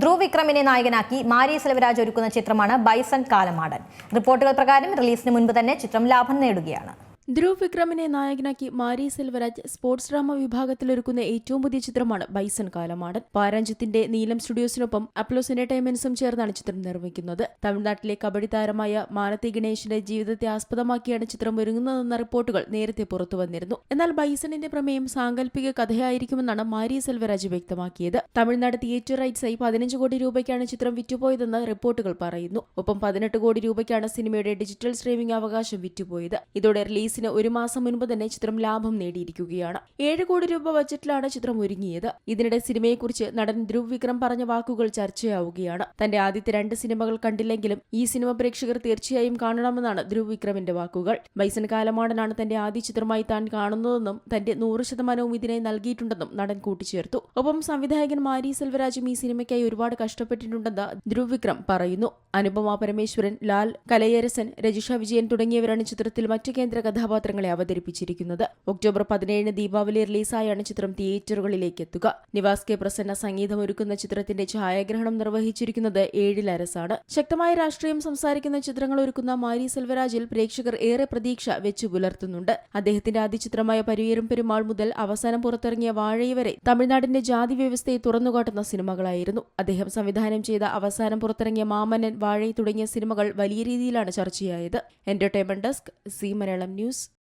ധ്രുവ് വിക്രമിനെ നായകനാക്കി മാരി സെലവരാജ് ഒരുക്കുന്ന ചിത്രമാണ് ബൈസൺ കാലമാടൻ. റിപ്പോർട്ടുകൾ പ്രകാരം റിലീസിന് മുൻപ് തന്നെ ചിത്രം ലാഭം നേടുകയാണ്. ധ്രുവ് വിക്രമിനെ നായകനാക്കി മാരി സെൽവരാജ് സ്പോർട്സ് ഡ്രാമ വിഭാഗത്തിലൊരുക്കുന്ന ഏറ്റവും പുതിയ ചിത്രമാണ് ബൈസൺ കാലമാടൻ. പാരാഞ്ചത്തിന്റെ നീലം സ്റ്റുഡിയോസിനൊപ്പം അപ്ലോസ് എന്റർടൈൻമെന്റ്സും ചേർന്നാണ് ചിത്രം നിർമ്മിക്കുന്നത്. തമിഴ്നാട്ടിലെ കബഡി താരമായ മാനത്തി ഗണേഷിന്റെ ജീവിതത്തെ ആസ്പദമാക്കിയാണ് ചിത്രം ഒരുങ്ങുന്നതെന്ന റിപ്പോർട്ടുകൾ നേരത്തെ പുറത്തു വന്നിരുന്നു. എന്നാൽ ബൈസണിന്റെ പ്രമേയം സാങ്കല്പിക കഥയായിരിക്കുമെന്നാണ് മാരി സെൽവരാജ് വ്യക്തമാക്കിയത്. തമിഴ്നാട് തിയേറ്റർ റൈറ്റ്സ് ആയി പതിനഞ്ച് കോടി രൂപയ്ക്കാണ് ചിത്രം വിറ്റുപോയതെന്ന് റിപ്പോർട്ടുകൾ പറയുന്നു. ഒപ്പം പതിനെട്ട് കോടി രൂപയ്ക്കാണ് സിനിമയുടെ ഡിജിറ്റൽ സ്ട്രീമിംഗ് അവകാശം വിറ്റുപോയത്. ഇതോടെ റിലീസിന് ഒരു മാസം മുൻപ് തന്നെ ചിത്രം ലാഭം നേടിയിരിക്കുകയാണ്. ഏഴ് കോടി രൂപ ബജറ്റിലാണ് ചിത്രം ഒരുങ്ങിയത്. ഇതിനിടെ സിനിമയെക്കുറിച്ച് നടൻ ധ്രുവ് വിക്രം പറഞ്ഞ വാക്കുകൾ ചർച്ചയാവുകയാണ്. തന്റെ ആദ്യത്തെ രണ്ട് സിനിമകൾ കണ്ടില്ലെങ്കിലും ഈ സിനിമ പ്രേക്ഷകർ തീർച്ചയായും കാണണമെന്നാണ് ധ്രുവ് വിക്രമിന്റെ വാക്കുകൾ. ബൈസൺ കാലമാടനാണ് തന്റെ ആദ്യ ചിത്രമായി താൻ കാണുന്നതെന്നും തന്റെ നൂറ് ശതമാനവും ഇതിനായി നൽകിയിട്ടുണ്ടെന്നും നടൻ കൂട്ടിച്ചേർത്തു. ഒപ്പം സംവിധായകൻ മാരി സെൽവരാജും ഈ സിനിമയ്ക്കായി ഒരുപാട് കഷ്ടപ്പെട്ടിട്ടുണ്ടെന്ന് ധ്രുവ് വിക്രം പറയുന്നു. അനുപമ പരമേശ്വരൻ ലാൽ കലയരസൻ രജിഷ വിജയൻ തുടങ്ങിയവരാണ് ചിത്രത്തിൽ മറ്റ് കേന്ദ്ര കഥാപാത്രങ്ങളെ അവതരിപ്പിച്ചിരിക്കുന്നത്. ഒക്ടോബർ പതിനേഴിന് ദീപാവലി റിലീസായാണ് ചിത്രം തിയേറ്ററുകളിലേക്ക് എത്തുക. നിവാസ് കെ. പ്രസന്ന സംഗീതം ഒരുക്കുന്ന ചിത്രത്തിന്റെ ഛായാഗ്രഹണം നിർവഹിച്ചിരിക്കുന്നത് ഏഴിൽ അരസാണ്. ശക്തമായ രാഷ്ട്രീയം സംസാരിക്കുന്ന ചിത്രങ്ങൾ ഒരുക്കുന്ന മാരി സെൽവരാജിൽ പ്രേക്ഷകർ ഏറെ പ്രതീക്ഷ വെച്ചു പുലർത്തുന്നുണ്ട്. അദ്ദേഹത്തിന്റെ ആദ്യ ചിത്രമായ പരിയേറും പെരുമാൾ മുതൽ അവസാനം പുറത്തിറങ്ങിയ വാഴയി വരെ തമിഴ്നാടിന്റെ ജാതി വ്യവസ്ഥയെ തുറന്നുകാട്ടുന്ന സിനിമകളായിരുന്നു. അദ്ദേഹം സംവിധാനം ചെയ്ത അവസാനം പുറത്തിറങ്ങിയ മാമനൻ വാഴൈ തുടങ്ങിയ സിനിമകൾ വലിയ രീതിയിലാണ് ചർച്ചയായത്. Entertainment desk Zee Malayalam news